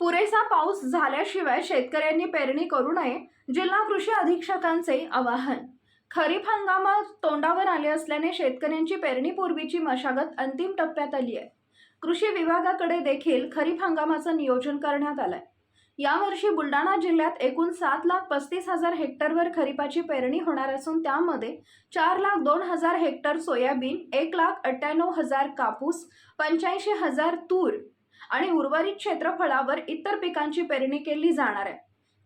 पुरेसा पाऊस झाल्याशिवाय शेतकऱ्यांनी पेरणी करू नये जिल्हा कृषी अधीक्षकांचे आवाहन. खरीप हंगामात तोंडावर आले असल्याने शेतकऱ्यांची पेरणीपूर्वीची मशागत अंतिम टप्प्यात आली आहे. कृषी विभागाकडे देखील खरीप हंगामाचं नियोजन करण्यात आलंय. यावर्षी बुलढाणा जिल्ह्यात एकूण सात लाख पस्तीस हजार हेक्टरवर खरीपाची पेरणी होणार असून त्यामध्ये चार लाख दोन हजार हेक्टर सोयाबीन एक लाख अठ्ठ्याण्णव हजार कापूस पंच्याऐंशी हजार तूर आणि उर्वरित क्षेत्रफळावर इतर पिकांची पेरणी केली जाणार आहे.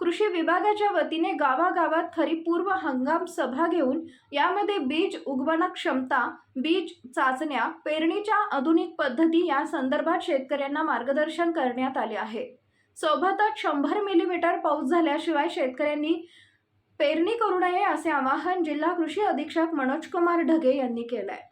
कृषी विभागाच्या वतीने गावागावात खरी पूर्व हंगाम सभा घेऊन यामध्ये बीज उगवण क्षमता बीज चाचण्या पेरणीच्या आधुनिक पद्धती या संदर्भात शेतकऱ्यांना मार्गदर्शन करण्यात आले आहे. सोबतच शंभर मिलीमीटर पाऊस झाल्याशिवाय शेतकऱ्यांनी पेरणी करू नये असे आवाहन जिल्हा कृषी अधीक्षक मनोज कुमार ढगे यांनी केलंय.